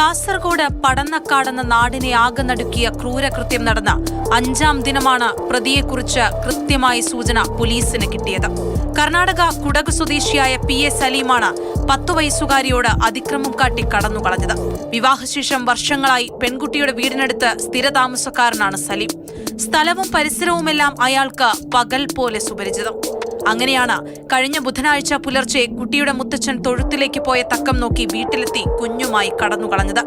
കാസർഗോഡ് പടന്നക്കാടെന്ന നാടിനെ ആകെ നടുക്കിയ ക്രൂരകൃത്യം നടന്ന അഞ്ചാം ദിനമാണ് പ്രതിയെക്കുറിച്ച് കൃത്യമായ സൂചന പോലീസിന് കിട്ടിയത്. കർണാടക കുടക് സ്വദേശിയായ പി എ സലീമാണ് പത്തു വയസ്സുകാരിയോട് അതിക്രമം കാട്ടി കടന്നുകളഞ്ഞത്. വിവാഹശേഷം വർഷങ്ങളായി പെൺകുട്ടിയുടെ വീടിനടുത്ത് സ്ഥിരതാമസക്കാരനാണ് സലീം. സ്ഥലവും പരിസരവുമെല്ലാം അയാൾക്ക് പകൽ പോലെ സുപരിചിതം. അങ്ങനെയാണ് കഴിഞ്ഞ ബുധനാഴ്ച പുലർച്ചെ കുട്ടിയുടെ മുത്തച്ഛൻ തൊഴുത്തിലേക്ക് പോയ തക്കം നോക്കി വീട്ടിലെത്തി കുഞ്ഞുമായി കടന്നുകളഞ്ഞത്.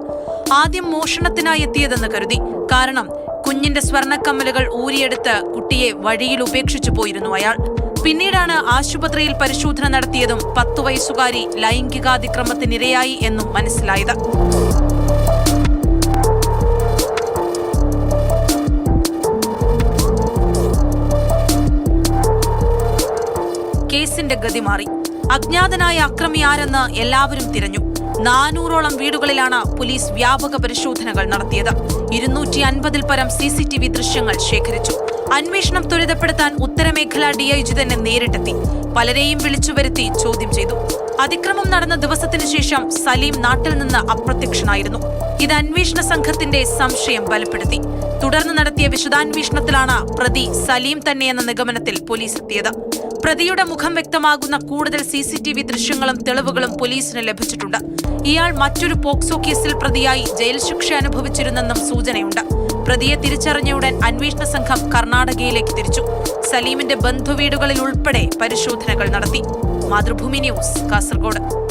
ആദ്യം മോഷണത്തിനായി എത്തിയതെന്ന് കരുതി. കാരണം കുഞ്ഞിന്റെ സ്വർണക്കമ്മലുകൾ ഊരിയെടുത്ത് കുട്ടിയെ വഴിയിൽ ഉപേക്ഷിച്ചു പോയിരുന്നു അയാൾ. പിന്നീടാണ് ആശുപത്രിയിൽ പരിശോധന നടത്തിയതും പത്തു വയസ്സുകാരി ലൈംഗികാതിക്രമത്തിനിരയായി എന്നും മനസ്സിലായത്. കേസിന്റെ ഗതി മാറി. അജ്ഞാതനായ അക്രമി ആരെന്ന് എല്ലാവരും തിരഞ്ഞു. നാനൂറോളം വീടുകളിലാണ് പോലീസ് വ്യാപക പരിശോധനകൾ നടത്തിയത്. ഇരുന്നൂറ്റി അൻപതിൽ പരം സി സി ടി വി ദൃശ്യങ്ങൾ ശേഖരിച്ചു. അന്വേഷണം ത്വരിതപ്പെടുത്താൻ ഉത്തരമേഖല ജി തന്നെ നേരിട്ടെത്തി. പലരെയും വിളിച്ചു വരുത്തി ചോദ്യം ചെയ്തു. അതിക്രമം നടന്ന ദിവസത്തിനു ശേഷം സലീം നാട്ടിൽ നിന്ന് അപ്രത്യക്ഷനായിരുന്നു. ഇത് അന്വേഷണ സംഘത്തിന്റെ സംശയം ബലപ്പെടുത്തി. തുടർന്ന് നടത്തിയ വിശദാന്വേഷണത്തിലാണ് പ്രതി സലീം തന്നെയെന്ന നിഗമനത്തിൽ പോലീസ് എത്തിയത്. പ്രതിയുടെ മുഖം വ്യക്തമാകുന്ന കൂടുതൽ സി സി ടി വി ദൃശ്യങ്ങളും തെളിവുകളും പോലീസിന് ലഭിച്ചിട്ടുണ്ട്. ഇയാൾ മറ്റൊരു പോക്സോ കേസിൽ പ്രതിയായി ജയിൽ ശിക്ഷ അനുഭവിച്ചിരുന്നെന്നും സൂചനയുണ്ട്. പ്രതിയെ തിരിച്ചറിഞ്ഞയുടൻ അന്വേഷണ സംഘം കർണാടകയിലേക്ക് തിരിച്ചു. സലീമിന്റെ ബന്ധുവീടുകളിൽ ഉൾപ്പെടെ പരിശോധനകൾ നടത്തി. മാതൃഭൂമി ന്യൂസ് കാസർഗോഡ്.